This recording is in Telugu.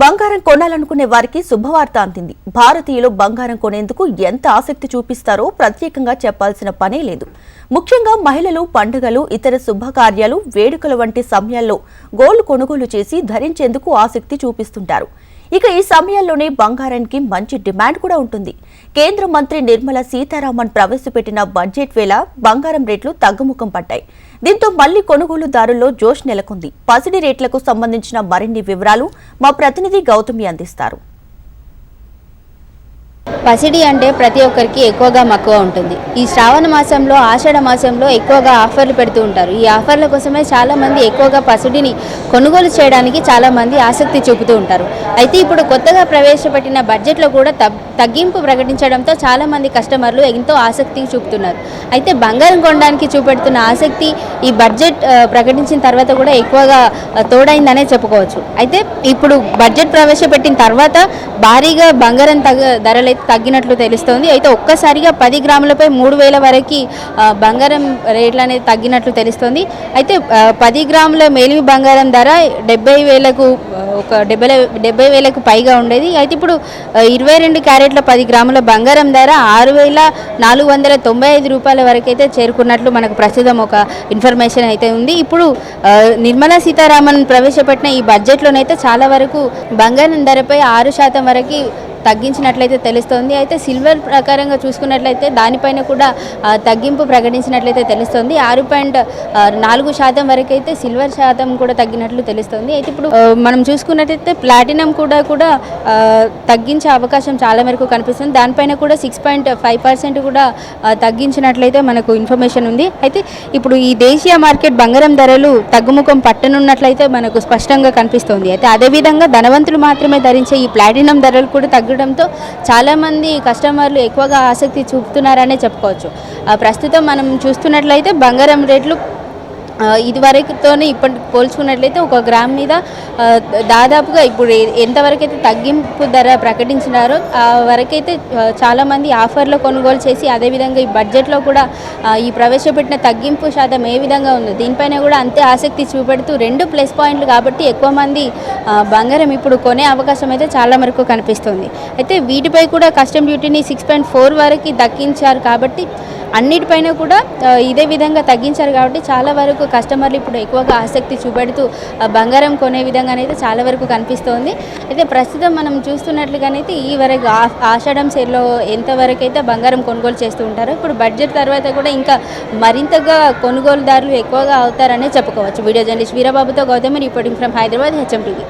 బంగారం కొనాలనుకునే వారికి శుభవార్త అందింది. భారతీయులు బంగారం కొనేందుకు ఎంత ఆసక్తి చూపిస్తారో ప్రత్యేకంగా చెప్పాల్సిన పనే లేదు. ముఖ్యంగా మహిళలు పండుగలు ఇతర శుభకార్యాలు వేడుకల వంటి సమయాల్లో గోల్డ్ కొనుగోలు చేసి ధరించేందుకు ఆసక్తి చూపిస్తుంటారు. ఇక ఈ సమయంలోనే బంగారానికి మంచి డిమాండ్ కూడా ఉంటుంది. కేంద్ర మంత్రి నిర్మలా సీతారామన్ ప్రవేశపెట్టిన బడ్జెట్ వేళ బంగారం రేట్లు తగ్గుముఖం పట్టాయి దీంతో మళ్ళీ కొనుగోలుదారుల్లో జోష్ నెలకొంది. పసిడి రేట్లకు సంబంధించిన మరిన్ని వివరాలు మా ప్రతినిధి గౌతమి అందిస్తారు. పసిడి అంటే ప్రతి ఒక్కరికి ఎక్కువగా మక్కువ ఉంటుంది. ఈ శ్రావణ మాసంలో ఆషాఢ మాసంలో ఎక్కువగా ఆఫర్లు పెడుతూ ఉంటారు. ఈ ఆఫర్ల కోసమే చాలా మంది ఎక్కువగా పసిడిని కొనుగోలు చేయడానికి చాలా మంది ఆసక్తి చూపుతూ ఉంటారు. అయితే ఇప్పుడు కొత్తగా ప్రవేశపెట్టిన బడ్జెట్లో కూడా తగ్- తగ్గింపు ప్రకటించడంతో చాలా మంది కస్టమర్లు ఎంతో ఆసక్తి చూపుతున్నారు. అయితే బంగారం కొనడానికి చూపెడుతున్న ఆసక్తి ఈ బడ్జెట్ ప్రకటించిన తర్వాత కూడా ఎక్కువగా తోడైందనే చెప్పుకోవచ్చు. అయితే ఇప్పుడు బడ్జెట్ ప్రవేశపెట్టిన తర్వాత భారీగా బంగారం తగ్గ ధరలు అయితే తగ్గినట్లు తెలుస్తోంది. అయితే ఒక్కసారిగా పది గ్రాములపై మూడు వేల వరకు బంగారం రేట్లు అనేది తగ్గినట్లు తెలుస్తోంది. అయితే పది గ్రాముల మేలిమి బంగారం ధర డెబ్బై వేలకు ఒక డెబ్బై డెబ్బై వేలకు పైగా ఉండేది. అయితే ఇప్పుడు ఇరవై రెండు క్యారెట్ల పది గ్రాముల బంగారం ధర ఆరు వేల నాలుగు వందల తొంభై ఐదు రూపాయల వరకు అయితే చేరుకున్నట్లు మనకు ప్రస్తుతం ఒక ఇన్ఫర్మేషన్ అయితే ఉంది. ఇప్పుడు నిర్మలా సీతారామన్ ప్రవేశపెట్టిన ఈ బడ్జెట్లోనైతే చాలా వరకు బంగారం ధరపై ఆరు శాతం వరకు తగ్గించినట్లయితే తెలుస్తోంది. అయితే సిల్వర్ ప్రకారంగా చూసుకున్నట్లయితే దానిపైన కూడా తగ్గింపు ప్రకటించినట్లయితే తెలుస్తోంది. ఆరు పాయింట్ నాలుగు శాతం వరకు అయితే సిల్వర్ శాతం కూడా తగ్గినట్లు తెలుస్తోంది. అయితే ఇప్పుడు మనం చూసుకున్నట్లయితే ప్లాటినం కూడా కూడా తగ్గించే అవకాశం చాలా మేరకు కనిపిస్తుంది. దానిపైన కూడా సిక్స్ పాయింట్ ఫైవ్ పర్సెంట్ కూడా తగ్గించినట్లయితే మనకు ఇన్ఫర్మేషన్ ఉంది. అయితే ఇప్పుడు ఈ దేశీయ మార్కెట్ బంగారం ధరలు తగ్గుముఖం పట్టనున్నట్లయితే మనకు స్పష్టంగా కనిపిస్తోంది. అయితే అదేవిధంగా ధనవంతులు మాత్రమే ధరించే ఈ ప్లాటినం ధరలు కూడా తగ్గు చూడడంతో చాలామంది కస్టమర్లు ఎక్కువగా ఆసక్తి చూపుతున్నారనే చెప్పుకోవచ్చు. ఆ, ప్రస్తుతం మనం చూస్తున్నట్లయితే బంగారం రేట్లు ఇదివరకుతోనే ఇప్పటి పోల్చుకున్నట్లయితే ఒక గ్రామ్ మీద దాదాపుగా ఇప్పుడు ఎంతవరకైతే తగ్గింపు ధర ప్రకటించినారో ఆ వరకైతే చాలామంది ఆఫర్లో కొనుగోలు చేసి అదేవిధంగా ఈ బడ్జెట్లో కూడా ఈ ప్రవేశపెట్టిన తగ్గింపు శాతం ఏ విధంగా ఉందో దీనిపైన కూడా అంతే ఆసక్తి చూపెడుతూ రెండు ప్లస్ పాయింట్లు కాబట్టి ఎక్కువ మంది బంగారం ఇప్పుడు కొనే అవకాశం అయితే చాలా వరకు కనిపిస్తుంది. అయితే వీటిపై కూడా కస్టమ్ డ్యూటీని సిక్స్ పాయింట్ ఫోర్ వరకు దక్కించారు కాబట్టి అన్నిటిపైన కూడా ఇదే విధంగా తగ్గించారు కాబట్టి చాలా వరకు కస్టమర్లు ఇప్పుడు ఎక్కువగా ఆసక్తి చూపెడుతూ బంగారం కొనే విధంగానైతే చాలా వరకు కనిపిస్తోంది. అయితే ప్రస్తుతం మనం చూస్తున్నట్లుగానైతే ఈ వరకు ఆషాఢం సేల్లో ఎంతవరకు అయితే బంగారం కొనుగోలు చేస్తూ ఉంటారో ఇప్పుడు బడ్జెట్ తర్వాత కూడా ఇంకా మరింతగా కొనుగోలుదారులు ఎక్కువగా అవుతారనే చెప్పుకోవచ్చు. Video journalist వీరబాబుతో Gautami reporting from Hyderabad HM TV.